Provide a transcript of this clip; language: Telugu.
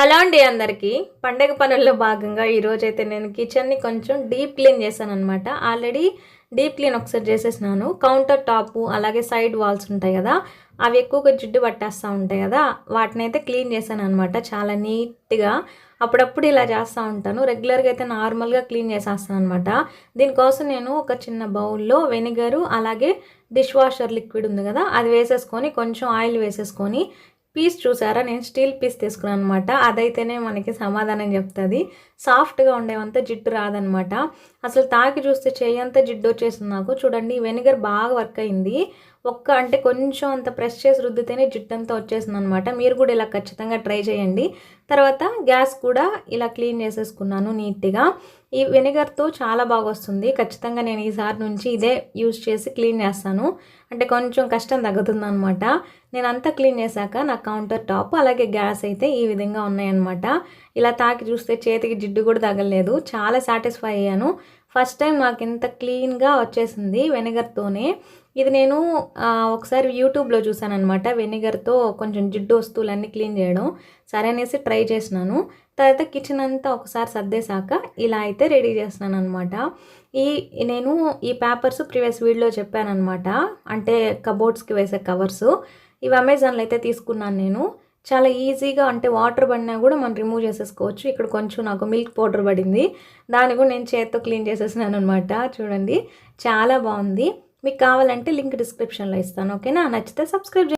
హలో అండి అందరికీ. పండగ పనుల్లో భాగంగా ఈరోజు అయితే నేను కిచెన్ని కొంచెం డీప్ క్లీన్ చేశాను అనమాట ఆల్రెడీ డీప్ క్లీన్ ఒకసారి చేసేసినాను. కౌంటర్ టాప్ అలాగే సైడ్ వాల్స్ ఉంటాయి కదా అవి ఎక్కువగా జిడ్డు పట్టేస్తూ ఉంటాయి కదా వాటిని అయితే క్లీన్ చేశాను అనమాట చాలా నీట్గా. అప్పుడప్పుడు ఇలా చేస్తూ ఉంటాను. రెగ్యులర్గా అయితే నార్మల్గా క్లీన్ చేసేస్తాను అనమాట దీనికోసం నేను ఒక చిన్న బౌల్లో వెనిగరు అలాగే డిష్ వాషర్ లిక్విడ్ ఉంది కదా అది వేసేసుకొని కొంచెం ఆయిల్ వేసేసుకొని పీస్ చూసారా? నేను స్టీల్ పీస్ తీసుకున్నాను అనమాట అదైతేనే మనకి సమాధానం చెప్తుంది. సాఫ్ట్గా ఉండేవంత జిడ్డు రాదనమాట అసలు తాకి చూస్తే చేయంత జిడ్డు వచ్చేసింది నాకు. చూడండి వెనిగర్ బాగా వర్క్ అయింది. ఒక్క అంటే కొంచెం అంత ప్రెస్ చేసి రుద్దితేనే జిడ్డు అంతా వచ్చేసింది అనమాట మీరు కూడా ఇలా ఖచ్చితంగా ట్రై చేయండి. తర్వాత గ్యాస్ కూడా ఇలా క్లీన్ చేసేసుకున్నాను నీట్గా. ఈ వెనిగర్తో చాలా బాగా వస్తుంది ఖచ్చితంగా నేను ఈసారి నుంచి ఇదే యూజ్ చేసి క్లీన్ చేస్తాను. అంటే కొంచెం కష్టం తగ్గుతుందనమాట నేను అంతా క్లీన్ చేశాక నా కౌంటర్ టాప్ అలాగే గ్యాస్ అయితే ఈ విధంగా ఉన్నాయన్నమాట. ఇలా తాకి చూస్తే చేతికి జిడ్డు కూడా తగలలేదు. చాలా సాటిస్ఫై అయ్యాను. ఫస్ట్ టైం నాకు ఇంత క్లీన్గా వచ్చేసింది వెనిగర్తోనే. ఇది నేను ఒకసారి యూట్యూబ్లో చూసాను అనమాట వెనిగర్తో కొంచెం జిడ్డు వస్తువులన్నీ క్లీన్ చేయడం సరే అనేసి ట్రై చేసినాను. తర్వాత కిచెన్ అంతా ఒకసారి సర్దేశాక ఇలా అయితే రెడీ చేస్తున్నాను అనమాట ఈ నేను ఈ పేపర్స్ ప్రీవియస్ వీడియోలో చెప్పాను అనమాట అంటే కబోర్డ్స్కి వేసే కవర్స్ ఇవి అమెజాన్లో అయితే తీసుకున్నాను నేను. చాలా ఈజీగా అంటే వాటర్ పడినా కూడా మనం రిమూవ్ చేసేసుకోవచ్చు. ఇక్కడ కొంచెం నాకు మిల్క్ పౌడర్ పడింది. దాన్ని కూడా నేను చేత్తో క్లీన్ చేసేసినాను అనమాట చూడండి చాలా బాగుంది. మీకు కావాలంటే లింక్ డిస్క్రిప్షన్లో ఇస్తాను. ఓకేనా? నచ్చితే సబ్స్క్రైబ్